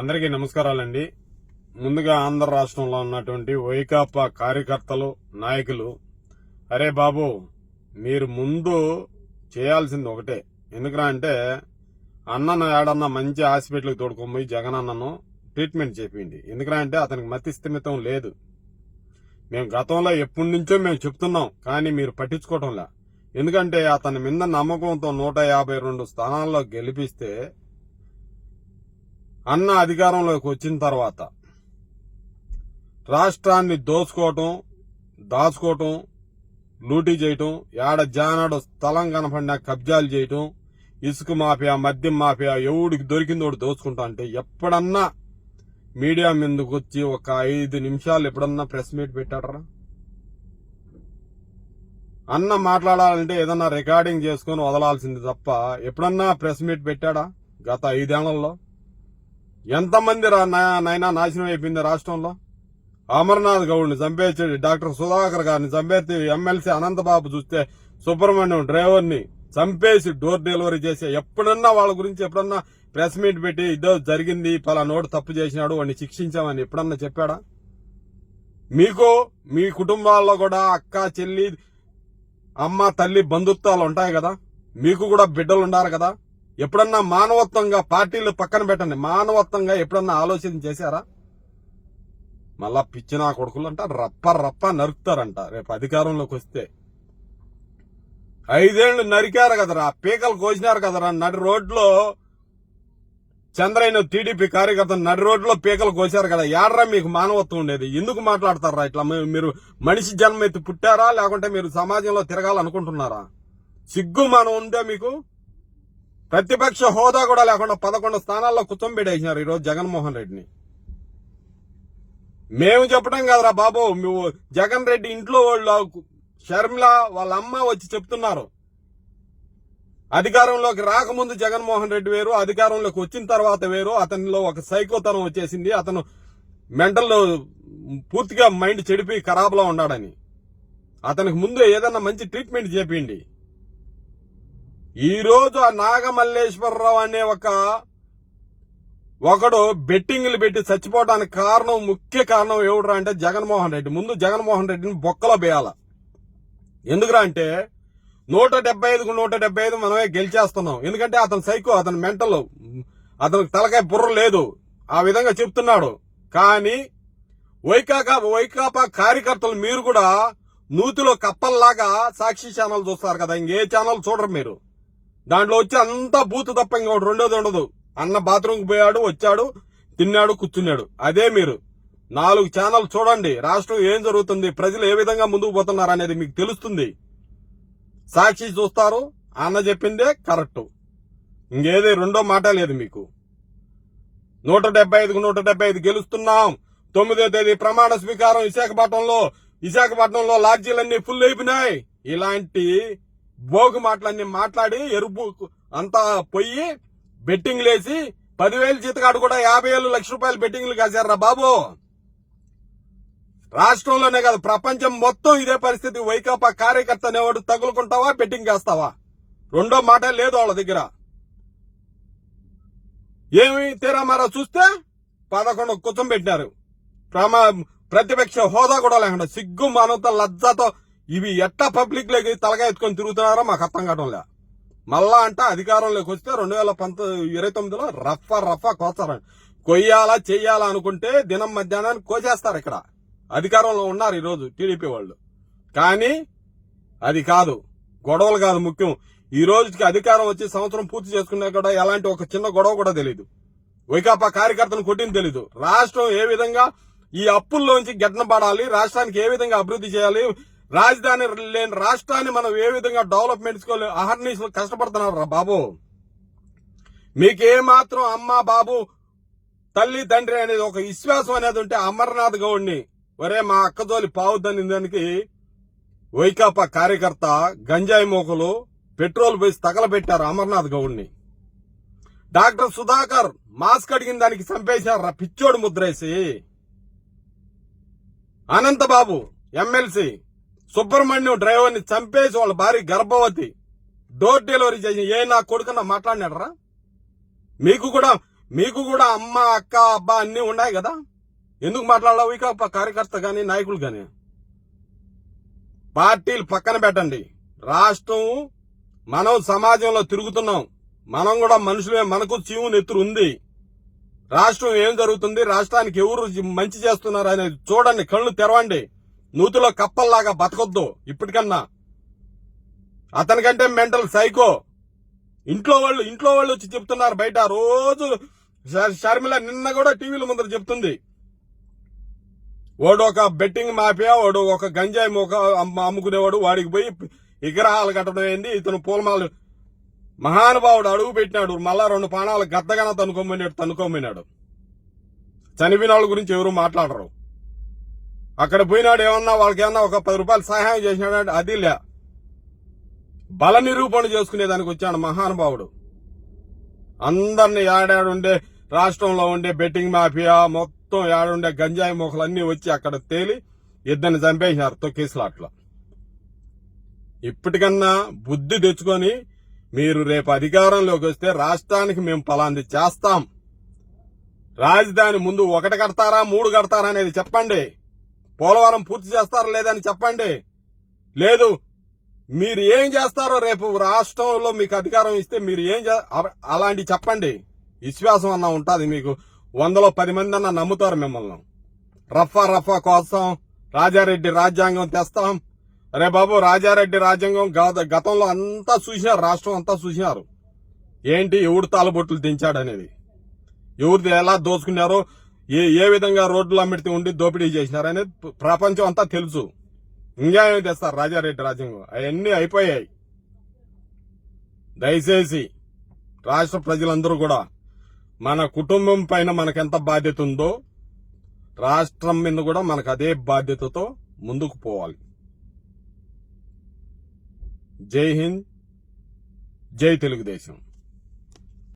అందరికీ నమస్కారాలండి. ముందుగా ఆంధ్ర రాష్ట్రంలో ఉన్నటువంటి వైకాపా కార్యకర్తలు నాయకులు అరే బాబు మీరు ముందు చేయాల్సింది ఒకటే. ఎందుకరా అంటే అన్నను ఏడన్నా మంచి హాస్పిటల్కి తోడుకోపోయి జగన్ అన్నను ట్రీట్మెంట్ చేపిండి ఎందుకరా అంటే అతనికి మతి స్థిమితం లేదు. మేము గతంలో ఎప్పటి నుంచో మేము చెప్తున్నాం కానీ మీరు పట్టించుకోవటంలా. ఎందుకంటే అతని మీద నమ్మకంతో నూట యాభై రెండు స్థానాల్లో గెలిపిస్తే అన్న అధికారంలోకి వచ్చిన తర్వాత రాష్ట్రాన్ని దోచుకోవటం దాచుకోవటం లూటీ చేయటం ఏడ జానాడు స్థలం కనపడినా కబ్జాలు చేయటం ఇసుక మాఫియా మద్యం మాఫియా ఎవడికి దొరికిందోడు దోచుకుంటా అంటే ఎప్పుడన్నా మీడియా ముందుకు వచ్చి ఒక ఐదు నిమిషాలు ఎప్పుడన్నా ప్రెస్ మీట్ పెట్టాడరా? అన్న మాట్లాడాలంటే ఏదన్నా రికార్డింగ్ చేసుకొని వదలాల్సింది తప్ప ఎప్పుడన్నా ప్రెస్ మీట్ పెట్టాడా? గత ఐదేళ్ళలో? ఎంతమంది రా- నైనా నాశనం అయిపోయింది రాష్ట్రంలో? అమర్నాథ్ గౌడ్ని చంపేసాడు డాక్టర్ సుధాకర్ గారిని చంపేసి ఎమ్మెల్సీ అనంతబాబు చూస్తే సుబ్రహ్మణ్యం డ్రైవర్ని చంపేసి డోర్ డెలివరీ చేసే ఎప్పుడన్నా వాళ్ళ గురించి ఎప్పుడన్నా ప్రెస్ మీట్ పెట్టి ఇదో జరిగింది పలా నోటు తప్పు చేసినాడు వాడిని శిక్షించామని ఎప్పుడన్నా చెప్పాడా? మీకు మీ కుటుంబాల్లో కూడా అక్క చెల్లి అమ్మ తల్లి బంధుత్వాలు ఉంటాయి కదా? మీకు కూడా బిడ్డలు ఉండాలి కదా? ఎప్పుడన్నా మానవత్వంగా పార్టీలు పక్కన పెట్టండి. మానవత్వంగా ఎప్పుడన్నా ఆలోచన చేశారా? మళ్ళా పిచ్చిన కొడుకులు అంట రప్ప రప్ప నరుకుతారంట. రేపు అధికారంలోకి వస్తే. ఐదేళ్ళు నరికారు కదరా పీకలు కోసినారు కదరా నడి రోడ్లో చంద్రయ్య టీడీపీ కార్యకర్త నడి రోడ్లో పీకలు కోసారు కదా ఏడరా మీకు మానవత్వం ఉండేది? ఎందుకు మాట్లాడతారా ఇట్లా? మీరు మనిషి జన్మ ఎత్తి పుట్టారా? లేకుంటే మీరు సమాజంలో తిరగాలనుకుంటున్నారా? సిగ్గు మనం ఉంటే మీకు? ప్రతిపక్ష హోదా కూడా లేకుండా పదకొండు స్థానాల్లో కూర్చోబెట్టేసినారు ఈరోజు జగన్మోహన్ రెడ్డిని. మేము చెప్పడం కదరా బాబు జగన్ రెడ్డి ఇంట్లో వాళ్ళు షర్మిల వాళ్ళ అమ్మ వచ్చి చెప్తున్నారు. అధికారంలోకి రాకముందు జగన్మోహన్ రెడ్డి వేరు అధికారంలోకి వచ్చిన తర్వాత వేరు అతనిలో ఒక సైకోతనం వచ్చేసింది అతను మెంటల్ పూర్తిగా మైండ్ చెడిపి ఖరాబ్లో ఉన్నాడని. అతనికి ముందు ఏదన్నా మంచి ట్రీట్మెంట్ చేపిండి. ఈరోజు ఆ నాగమల్లేశ్వరరావు అనే ఒక ఒకడు బెట్టింగ్లు పెట్టి చచ్చిపోవడానికి కారణం ముఖ్య కారణం ఎవడురా అంటే జగన్మోహన్ రెడ్డి. ముందు జగన్మోహన్ రెడ్డిని బొక్కలో వేయాల ఎందుకురా అంటే నూట డెబ్బై ఐదుకు నూట డెబ్బై ఐదు మనమే గెలిచేస్తున్నాం. ఎందుకంటే అతను సైకో అతని మెంటల్ అతనికి తలకాయ బుర్ర లేదు. ఆ విధంగా చెప్తున్నాడు. కానీ వైకాపా వైకాపా కార్యకర్తలు మీరు కూడా నూతిలో కప్పల్లాగా సాక్షి ఛానల్ చూస్తారు కదా. ఇంకే ఛానల్ చూడరు మీరు. దాంట్లో వచ్చి అంతా బూతు తప్ప ఇంకోటి రెండోది ఉండదు. అన్న బాత్రూమ్కి పోయాడు వచ్చాడు తిన్నాడు కూర్చున్నాడు. అదే మీరు. నాలుగు ఛానల్ చూడండి. రాష్ట్రం ఏం జరుగుతుంది? ప్రజలు ఏ విధంగా ముందుకు పోతున్నారు అనేది మీకు తెలుస్తుంది. సాక్షి చూస్తారు. అన్న చెప్పిందే కరెక్ట్. ఇంకేది రెండో మాట లేదు మీకు. నూట డెబ్బై ఐదుకు నూట డెబ్బై ఐదు గెలుస్తున్నాం. తొమ్మిదో తేదీ ప్రమాణ స్వీకారం విశాఖపట్నంలో. విశాఖపట్నంలో లాడ్జీలన్నీ ఫుల్ అయిపోయినాయి. ఇలాంటి భోగు మాటలన్నీ మాట్లాడి ఎరుపు అంతా పొయ్యి బెట్టింగ్ లేసి పదివేలు జీతగాడు కూడా యాభై ఏళ్ళు లక్ష రూపాయలు బెట్టింగ్లు కాశారా బాబు. రాష్ట్రంలోనే కాదు ప్రపంచం మొత్తం ఇదే పరిస్థితి. వైకాపా కార్యకర్త అనేవాడు తగులుకుంటావా బెట్టింగ్ చేస్తావా? రెండో మాట లేదు వాళ్ళ దగ్గర. ఏమి తీరా మరో చూస్తే పదకొండు కుతం పెట్టినారు. ప్రమా ప్రతిపక్ష హోదా కూడా లేకుండా సిగ్గు మానవత లజ్జతో ఇవి ఎట్టా పబ్లిక్లోకి తలగా ఎత్తుకొని తిరుగుతున్నారో మాకు అర్థం కావడంలే మళ్ళా అంట అధికారంలోకి వస్తే రెండు వేల పంతొమ్మిది ఇరవై తొమ్మిదిలో రఫా రఫా కోస్తారని కొయ్యాలా చెయ్యాలా అనుకుంటే దినం మధ్యాహ్నాన్ని కోసేస్తారు ఇక్కడ. అధికారంలో ఉన్నారు ఈరోజు టీడీపీ వాళ్ళు. కానీ అది కాదు. గొడవలు కాదు ముఖ్యం. ఈ రోజుకి అధికారం వచ్చి సంవత్సరం పూర్తి చేసుకున్నా కూడా ఎలాంటి ఒక చిన్న గొడవ కూడా తెలియదు వైకాపా కార్యకర్తను కొట్టింది తెలీదు. రాష్ట్రం ఏ విధంగా ఈ అప్పుల్లోంచి గడ్డన పడాలి రాష్ట్రానికి ఏ విధంగా అభివృద్ధి చేయాలి రాజధాని లేని రాష్ట్రాన్ని మనం ఏ విధంగా డెవలప్మెంట్ చేసుకోవాలి అహర్నీసులు కష్టపడుతున్నారు రా బాబు. మీకే మాత్రం అమ్మ బాబు తల్లి తండ్రి అనేది ఒక విశ్వాసం అనేది ఉంటే అమర్నాథ్ గౌడ్ని ఒరే మా అక్కజోలి పావుద్దని దానికి వైకాపా కార్యకర్త గంజాయి మోకలు పెట్రోల్ పోసి తగలబెట్టారు అమర్నాథ్ గౌడ్ని. డాక్టర్ సుధాకర్ మాస్క్ అడిగిన దానికి చంపేశారు పిచ్చోడు ముద్రేసి. అనంతబాబు ఎమ్మెల్సీ. సుబ్రహ్మణ్యం డ్రైవర్ని చంపేసి వాళ్ళ భార్య గర్భవతి డోర్ డెలివరీ చేసి ఏ నా కొడుకున్న మాట్లాడినాడరా? మీకు కూడా మీకు కూడా అమ్మ అక్క అబ్బా అన్ని ఉన్నాయి కదా? ఎందుకు మాట్లాడలేవు? ఇక కార్యకర్త కానీ నాయకులు కానీ పార్టీలు పక్కన పెట్టండి. రాష్ట్రం మనం సమాజంలో తిరుగుతున్నాం. మనం కూడా మనుషులే మనకు చీవు నెత్తురు ఉంది. రాష్ట్రం ఏం జరుగుతుంది? రాష్ట్రానికి ఎవరు మంచి చేస్తున్నారు అనేది చూడండి. కళ్ళు తెరవండి. నూతిలో కప్పల్లాగా బతకొద్దు ఇప్పటికన్నా. అతనికంటే మెంటల్ సైకో. ఇంట్లో వాళ్ళు ఇంట్లో వాళ్ళు వచ్చి చెప్తున్నారు బయట. రోజు షర్మిల నిన్న కూడా టీవీల ముందర చెప్తుంది. వాడు ఒక బెట్టింగ్ మాఫియా వాడు ఒక గంజాయి మొక అమ్ముకునేవాడు. వాడికి పోయి విగ్రహాలు కట్టడం ఏంది? ఇతను పూలమాలు మహానుభావుడు అడుగు పెట్టినాడు. మళ్ళా రెండు పానాలు గద్దగానే తనుకోమన్నాడు తనుకోమన్నాడు చనిపోయిన వాళ్ళ గురించి ఎవరు మాట్లాడరు. అక్కడ పోయినాడు ఏమన్నా వాళ్ళకి ఏమన్నా ఒక పది రూపాయలు సహాయం చేసినాడు అది లే. బల నిరూపణ చేసుకునేదానికి వచ్చాడు మహానుభావుడు. అందరిని ఏడాడుండే రాష్ట్రంలో ఉండే బెట్టింగ్ మాఫియా మొత్తం ఏడుండే గంజాయి మొక్కలన్నీ వచ్చి అక్కడ తేలి ఇద్దరిని చంపేసినారు తొక్కేసిలాట్లో ఇప్పటికన్నా బుద్ధి తెచ్చుకొని మీరు రేపు అధికారంలోకి వస్తే రాష్ట్రానికి మేము పలాంది చేస్తాం. రాజధాని ముందు ఒకటి కడతారా మూడు కడతారా అనేది చెప్పండి. పోలవరం పూర్తి చేస్తారా లేదని చెప్పండి. లేదు మీరు ఏం చేస్తారో రేపు రాష్ట్రంలో మీకు అధికారం ఇస్తే మీరు ఏం చే- అలాంటి చెప్పండి. విశ్వాసం అన్న ఉంటుంది మీకు. వందలో పది మంది అన్న నమ్ముతారు మిమ్మల్ని. రఫా రఫా కోసం రాజారెడ్డి రాజ్యాంగం తెస్తాం. అరే బాబు రాజారెడ్డి రాజ్యాంగం గత- గతంలో అంతా చూసినారు రాష్ట్రం అంతా చూసినారు. ఏంటి ఎవడు తాలబొట్లు దించాడనేది? ఎవరిది ఎలా దోచుకున్నారో ఏ ఏ విధంగా రోడ్లు అమ్మిడితే ఉండి దోపిడీ చేసినారు అనేది ప్రపంచం అంతా తెలుసు. ఇంకా తెస్తారు రాజారెడ్డి రాజ్యాంగం. అవన్నీ అయిపోయాయి. దయచేసి రాష్ట్ర ప్రజలందరూ కూడా మన కుటుంబం పైన మనకెంత బాధ్యత ఉందో రాష్ట్రం మీద కూడా మనకు అదే బాధ్యతతో ముందుకు పోవాలి. జై హింద్ జై తెలుగుదేశం.